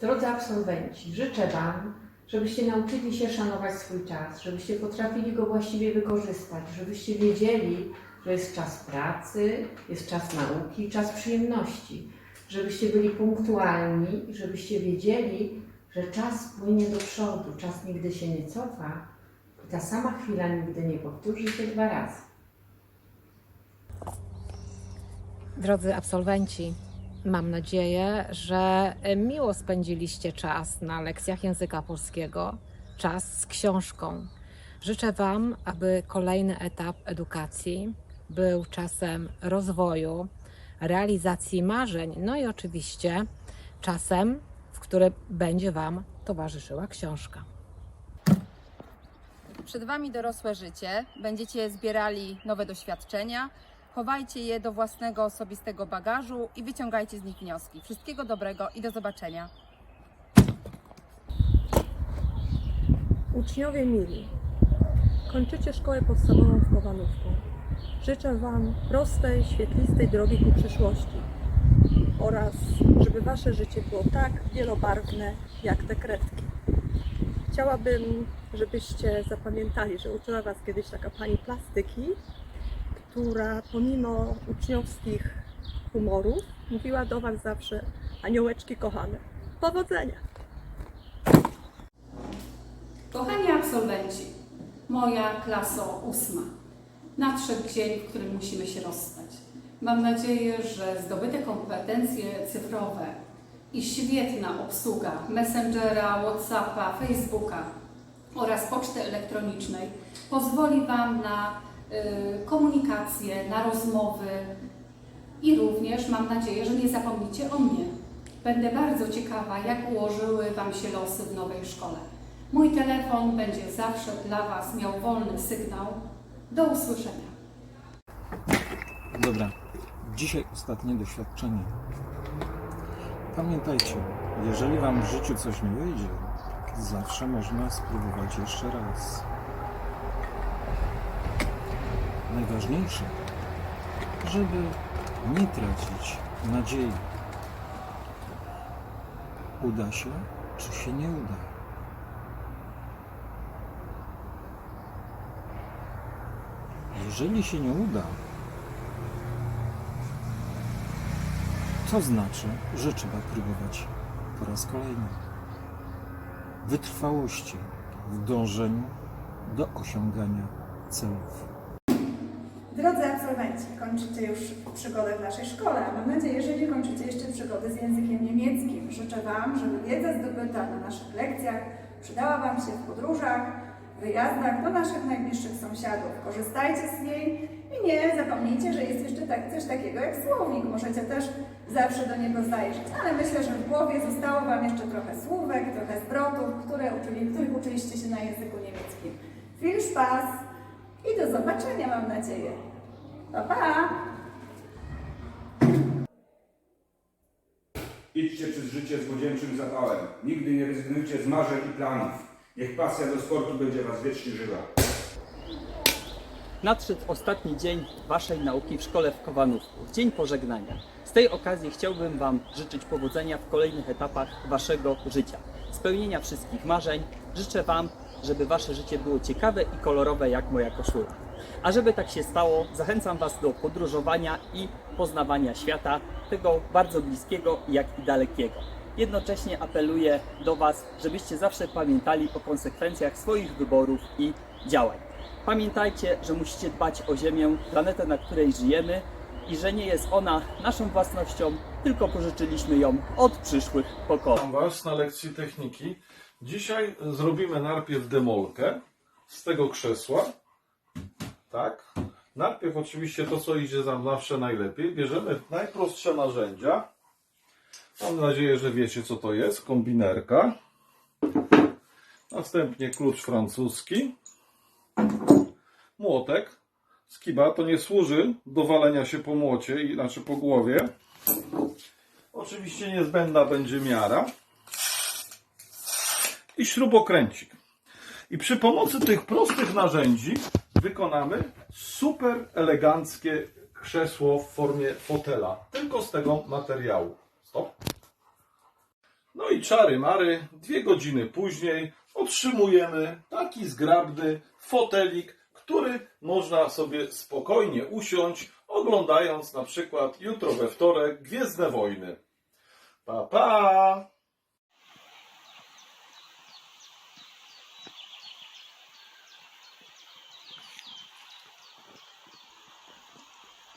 Drodzy absolwenci, życzę Wam, żebyście nauczyli się szanować swój czas, żebyście potrafili go właściwie wykorzystać, żebyście wiedzieli, że jest czas pracy, jest czas nauki, czas przyjemności, żebyście byli punktualni żebyście wiedzieli, że czas płynie do przodu, czas nigdy się nie cofa i ta sama chwila nigdy nie powtórzy się dwa razy. Drodzy absolwenci, mam nadzieję, że miło spędziliście czas na lekcjach języka polskiego, czas z książką. Życzę Wam, aby kolejny etap edukacji był czasem rozwoju, realizacji marzeń, no i oczywiście czasem, w którym będzie Wam towarzyszyła książka. Przed Wami dorosłe życie, będziecie zbierali nowe doświadczenia. Chowajcie je do własnego osobistego bagażu i wyciągajcie z nich wnioski. Wszystkiego dobrego i do zobaczenia. Uczniowie mili, kończycie szkołę podstawową w Kowanówku. Życzę Wam prostej, świetlistej drogi ku przyszłości oraz żeby Wasze życie było tak wielobarwne jak te kredki. Chciałabym, żebyście zapamiętali, że uczyła Was kiedyś taka pani plastyki, która pomimo uczniowskich humorów mówiła do Was zawsze aniołeczki kochane. Powodzenia! Kochani absolwenci, moja klaso ósma. Nadszedł dzień, w którym musimy się rozstać. Mam nadzieję, że zdobyte kompetencje cyfrowe i świetna obsługa Messengera, Whatsappa, Facebooka oraz poczty elektronicznej pozwoli Wam na komunikację, na rozmowy i również mam nadzieję, że nie zapomnicie o mnie. Będę bardzo ciekawa, jak ułożyły Wam się losy w nowej szkole. Mój telefon będzie zawsze dla Was miał wolny sygnał. Do usłyszenia. Dobra, dzisiaj ostatnie doświadczenie. Pamiętajcie, jeżeli Wam w życiu coś nie wyjdzie, zawsze można spróbować jeszcze raz. Najważniejsze, żeby nie tracić nadziei. Uda się, czy się nie uda. Jeżeli się nie uda, to znaczy, że trzeba próbować po raz kolejny. Wytrwałości w dążeniu do osiągania celów. Drodzy absolwenci, kończycie już przygodę w naszej szkole, a mam nadzieję, że nie kończycie jeszcze przygody z językiem niemieckim. Życzę Wam, żeby wiedza zdobyta na naszych lekcjach przydała Wam się w podróżach, wyjazdach do naszych najbliższych sąsiadów. Korzystajcie z niej i nie zapomnijcie, że jest jeszcze tak, coś takiego jak słownik. Możecie też zawsze do niego zajrzeć, ale myślę, że w głowie zostało Wam jeszcze trochę słówek, trochę zwrotów, które uczyli, których uczyliście się na języku niemieckim. Viel Spaß i do zobaczenia, mam nadzieję. Pa, pa! Idźcie przez życie z młodzieńczym zapałem. Nigdy nie rezygnujcie z marzeń i planów. Niech pasja do sportu będzie Was wiecznie żywa. Nadszedł ostatni dzień Waszej nauki w szkole w Kowanówku, dzień pożegnania. Z tej okazji chciałbym Wam życzyć powodzenia w kolejnych etapach Waszego życia, spełnienia wszystkich marzeń. Życzę Wam, żeby Wasze życie było ciekawe i kolorowe jak moja koszula. A żeby tak się stało, zachęcam Was do podróżowania i poznawania świata, tego bardzo bliskiego, jak i dalekiego. Jednocześnie apeluję do Was, żebyście zawsze pamiętali o konsekwencjach swoich wyborów i działań. Pamiętajcie, że musicie dbać o Ziemię, planetę, na której żyjemy i że nie jest ona naszą własnością, tylko pożyczyliśmy ją od przyszłych pokoleń. Witam Was na lekcji techniki. Dzisiaj zrobimy najpierw demolkę z tego krzesła. Tak. Najpierw oczywiście to, co idzie nam zawsze najlepiej. Bierzemy najprostsze narzędzia. Mam nadzieję, że wiecie, co to jest. Kombinerka. Następnie klucz francuski. Młotek. Skiba to nie służy do walenia się po młocie, znaczy po głowie. Oczywiście niezbędna będzie miara i śrubokręcik. I przy pomocy tych prostych narzędzi wykonamy super eleganckie krzesło w formie fotela, tylko z tego materiału. Stop. No i czary mary, dwie godziny później otrzymujemy taki zgrabny fotelik, który można sobie spokojnie usiąść, oglądając na przykład jutro we wtorek Gwiezdne Wojny. Pa, pa!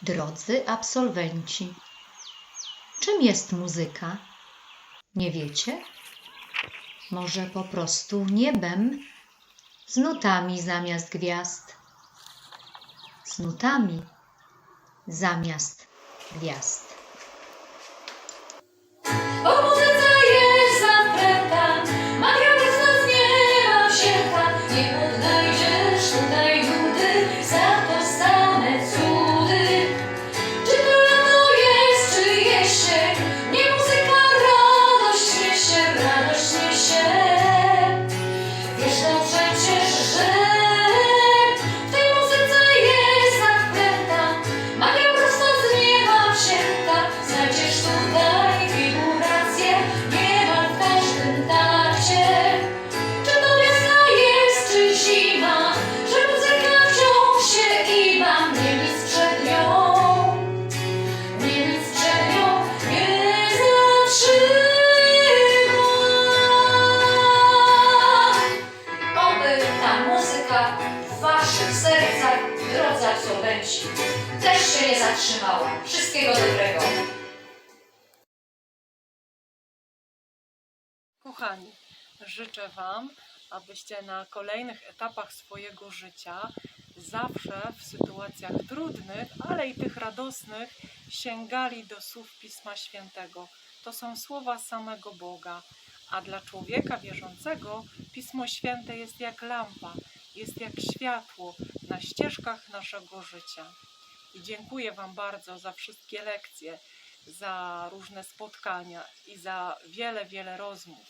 Drodzy absolwenci, czym jest muzyka? Nie wiecie? Może po prostu niebem, z nutami zamiast gwiazd, z nutami zamiast gwiazd. Waszych sercach, drodzy absolwenci, też się nie zatrzymała. Wszystkiego dobrego. Kochani, życzę Wam, abyście na kolejnych etapach swojego życia zawsze w sytuacjach trudnych, ale i tych radosnych sięgali do słów Pisma Świętego. To są słowa samego Boga, a dla człowieka wierzącego Pismo Święte jest jak lampa, jest jak światło na ścieżkach naszego życia. I dziękuję Wam bardzo za wszystkie lekcje, za różne spotkania i za wiele, wiele rozmów.